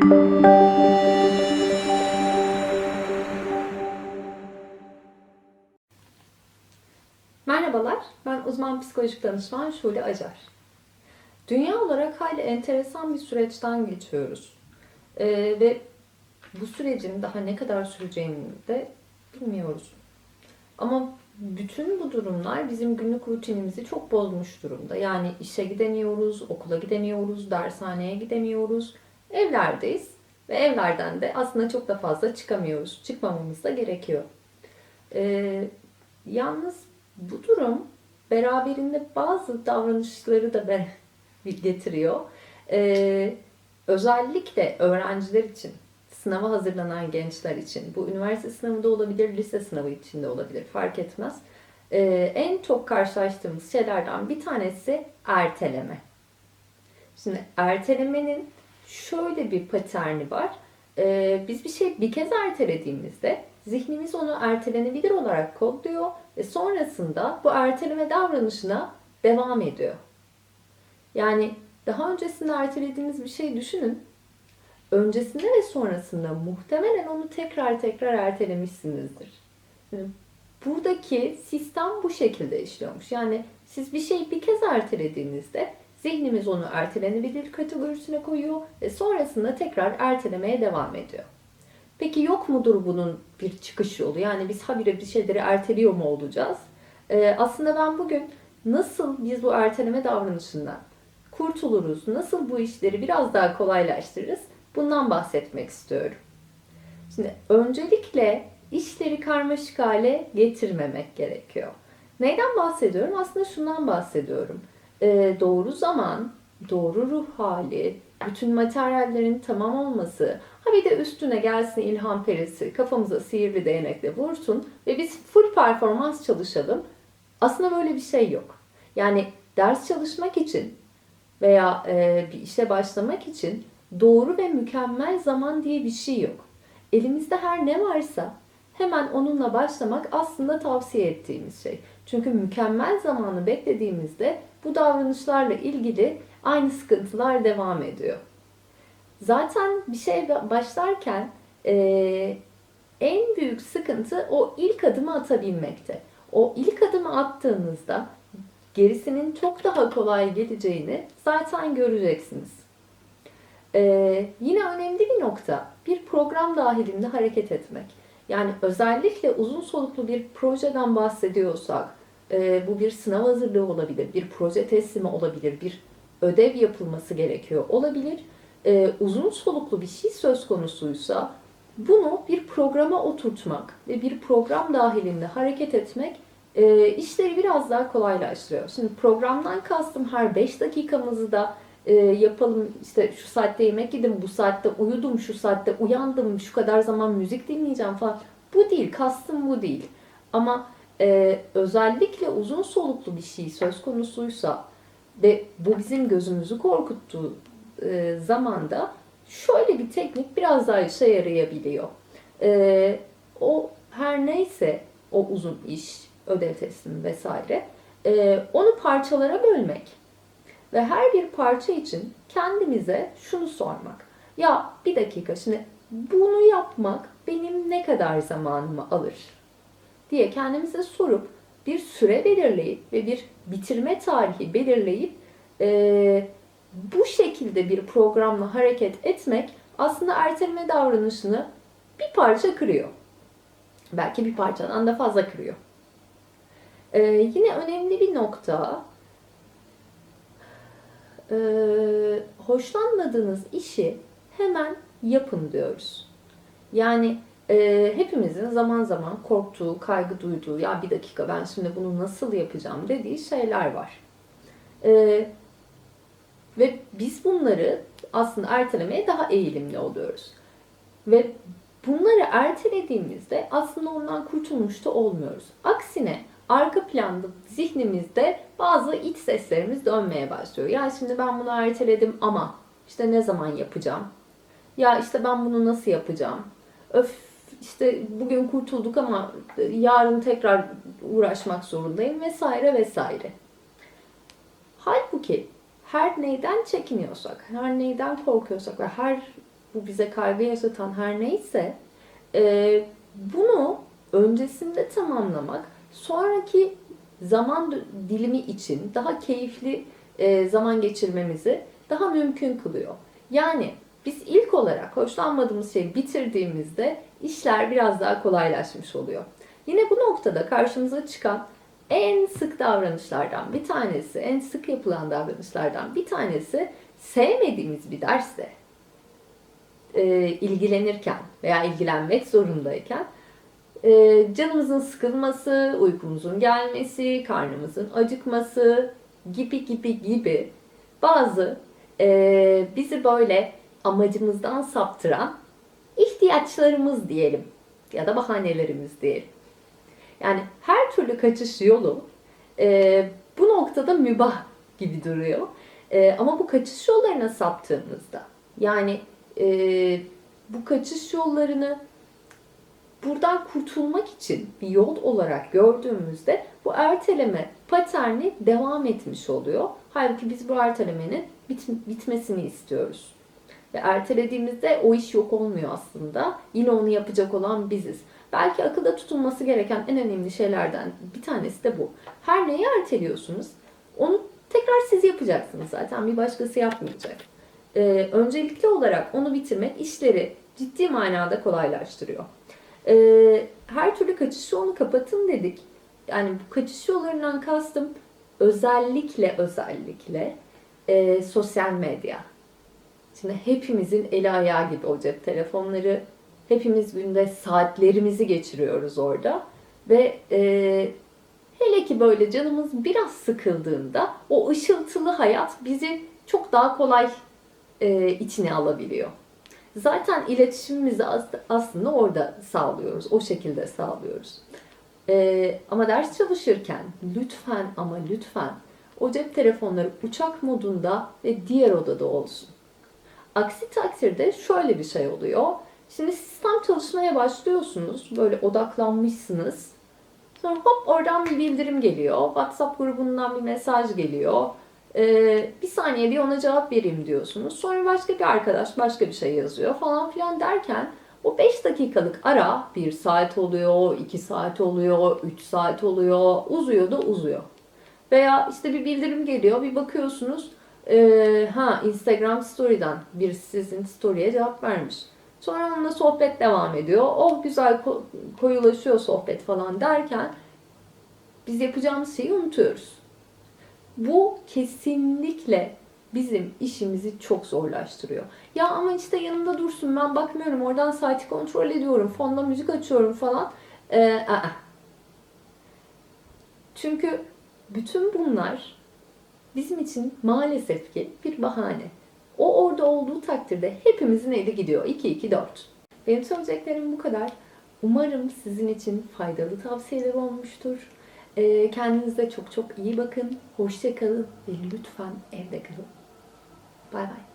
Merhabalar, ben uzman psikolojik danışman Şule Acar. Dünya olarak hayli enteresan bir süreçten geçiyoruz. Ee, ve bu sürecin daha ne kadar süreceğini de bilmiyoruz. Ama bütün bu durumlar bizim günlük rutinimizi çok bozmuş durumda. Yani işe gidemiyoruz, okula gidemiyoruz, dershaneye gidemiyoruz, evlerdeyiz ve evlerden de aslında çok da fazla çıkamıyoruz. Çıkmamamız da gerekiyor. Ee, yalnız bu durum beraberinde bazı davranışları da getiriyor. Ee, özellikle öğrenciler için, sınava hazırlanan gençler için, bu üniversite sınavı da olabilir, lise sınavı için de olabilir, fark etmez. Ee, en çok karşılaştığımız şeylerden bir tanesi erteleme. Şimdi ertelemenin şöyle bir paterni var. Ee, biz bir şey bir kez ertelediğimizde zihnimiz onu ertelenebilir olarak kodluyor ve sonrasında bu erteleme davranışına devam ediyor. Yani daha öncesinde ertelediğiniz bir şey düşünün. Öncesinde ve sonrasında muhtemelen onu tekrar tekrar ertelemişsinizdir. Buradaki sistem bu şekilde işliyormuş. Yani siz bir şeyi bir kez ertelediğinizde zihnimiz onu ertelenebilir kategorisine koyuyor ve sonrasında tekrar ertelemeye devam ediyor. Peki yok mudur bunun bir çıkış yolu? Yani biz habire bir şeyleri erteliyor mu olacağız? Ee, aslında ben bugün nasıl biz bu erteleme davranışından kurtuluruz, nasıl bu işleri biraz daha kolaylaştırırız bundan bahsetmek istiyorum. Şimdi öncelikle işleri karmaşık hale getirmemek gerekiyor. Neyden bahsediyorum? Aslında şundan bahsediyorum. Ee, doğru zaman, doğru ruh hali, bütün materyallerin tamam olması, ha bir de üstüne gelsin ilham perisi, kafamıza sihirli değnekle vursun ve biz full performans çalışalım. Aslında böyle bir şey yok. Yani ders çalışmak için veya e, bir işe başlamak için doğru ve mükemmel zaman diye bir şey yok. Elimizde her ne varsa hemen onunla başlamak aslında tavsiye ettiğimiz şey. Çünkü mükemmel zamanı beklediğimizde bu davranışlarla ilgili aynı sıkıntılar devam ediyor. Zaten bir şey başlarken e, en büyük sıkıntı o ilk adımı atabilmekte. O ilk adımı attığınızda gerisinin çok daha kolay geleceğini zaten göreceksiniz. Ee, yine önemli bir nokta bir program dahilinde hareket etmek. Yani özellikle uzun soluklu bir projeden bahsediyorsak, e, bu bir sınav hazırlığı olabilir, bir proje teslimi olabilir, bir ödev yapılması gerekiyor olabilir. E, uzun soluklu bir şey söz konusuysa bunu bir programa oturtmak ve bir program dahilinde hareket etmek e, işleri biraz daha kolaylaştırıyor. Şimdi programdan kastım her 5 dakikamızı da e, yapalım işte şu saatte yemek yedim, bu saatte uyudum, şu saatte uyandım, şu kadar zaman müzik dinleyeceğim falan. Bu değil, kastım bu değil. Ama e, özellikle uzun soluklu bir şey söz konusuysa ve bu bizim gözümüzü korkuttuğu e, zamanda şöyle bir teknik biraz daha işe yarayabiliyor. E, o her neyse o uzun iş, ödev teslimi vesaire e, onu parçalara bölmek ve her bir parça için kendimize şunu sormak. Ya bir dakika şimdi bunu yapmak benim ne kadar zamanımı alır diye kendimize sorup bir süre belirleyip ve bir bitirme tarihi belirleyip e, bu şekilde bir programla hareket etmek aslında erteleme davranışını bir parça kırıyor. Belki bir parçadan da fazla kırıyor. Ee, yine önemli bir nokta e, hoşlanmadığınız işi hemen yapın diyoruz. Yani e, hepimizin zaman zaman korktuğu, kaygı duyduğu, ya bir dakika ben şimdi bunu nasıl yapacağım dediği şeyler var. E, ve biz bunları aslında ertelemeye daha eğilimli oluyoruz. Ve bunları ertelediğimizde aslında ondan kurtulmuş da olmuyoruz. Aksine arka planda zihnimizde bazı iç seslerimiz dönmeye başlıyor. Ya şimdi ben bunu erteledim ama işte ne zaman yapacağım? Ya işte ben bunu nasıl yapacağım? Öf işte bugün kurtulduk ama yarın tekrar uğraşmak zorundayım vesaire vesaire. Halbuki her neyden çekiniyorsak, her neyden korkuyorsak ve her bu bize kaygı yaşatan her neyse e, bunu öncesinde tamamlamak sonraki zaman dilimi için daha keyifli e, zaman geçirmemizi daha mümkün kılıyor. Yani biz ilk olarak hoşlanmadığımız şeyi bitirdiğimizde işler biraz daha kolaylaşmış oluyor. Yine bu noktada karşımıza çıkan en sık davranışlardan bir tanesi, en sık yapılan davranışlardan bir tanesi sevmediğimiz bir derste e, ilgilenirken veya ilgilenmek zorundayken e, canımızın sıkılması, uykumuzun gelmesi, karnımızın acıkması gibi gibi gibi bazı e, bizi böyle amacımızdan saptıran ihtiyaçlarımız diyelim ya da bahanelerimiz diyelim. Yani her türlü kaçış yolu e, bu noktada mübah gibi duruyor. E, ama bu kaçış yollarına saptığımızda yani e, bu kaçış yollarını buradan kurtulmak için bir yol olarak gördüğümüzde bu erteleme paterni devam etmiş oluyor. Halbuki biz bu ertelemenin bit, bitmesini istiyoruz. Ve ertelediğimizde o iş yok olmuyor aslında. Yine onu yapacak olan biziz. Belki akılda tutulması gereken en önemli şeylerden bir tanesi de bu. Her neyi erteliyorsunuz onu tekrar siz yapacaksınız zaten. Bir başkası yapmayacak. Ee, öncelikli olarak onu bitirmek işleri ciddi manada kolaylaştırıyor. Ee, her türlü kaçış yolunu kapatın dedik. Yani bu kaçış yollarından kastım özellikle özellikle e, sosyal medya. Şimdi hepimizin eli ayağı gibi o cep telefonları. Hepimiz günde saatlerimizi geçiriyoruz orada. Ve e, hele ki böyle canımız biraz sıkıldığında o ışıltılı hayat bizi çok daha kolay e, içine alabiliyor. Zaten iletişimimizi aslında orada sağlıyoruz. O şekilde sağlıyoruz. Ee, ama ders çalışırken lütfen ama lütfen o cep telefonları uçak modunda ve diğer odada olsun. Aksi takdirde şöyle bir şey oluyor. Şimdi sistem çalışmaya başlıyorsunuz. Böyle odaklanmışsınız. Sonra hop oradan bir bildirim geliyor. WhatsApp grubundan bir mesaj geliyor. Ee, bir saniye bir ona cevap vereyim diyorsunuz. Sonra başka bir arkadaş başka bir şey yazıyor falan filan derken o 5 dakikalık ara 1 saat oluyor, 2 saat oluyor, 3 saat oluyor, uzuyor da uzuyor. Veya işte bir bildirim geliyor, bir bakıyorsunuz e, ha Instagram Story'den bir sizin story'e cevap vermiş. Sonra onunla sohbet devam ediyor. Oh güzel koyulaşıyor sohbet falan derken biz yapacağımız şeyi unutuyoruz. Bu kesinlikle bizim işimizi çok zorlaştırıyor. Ya ama işte yanımda dursun ben bakmıyorum oradan saati kontrol ediyorum fonda müzik açıyorum falan. Ee, aa. Çünkü bütün bunlar bizim için maalesef ki bir bahane. O orada olduğu takdirde hepimizin eli gidiyor. 2-2-4. Benim söyleyeceklerim bu kadar. Umarım sizin için faydalı tavsiyeler olmuştur. Ee, kendinize çok çok iyi bakın. Hoşça kalın ve lütfen evde kalın. Bay bay.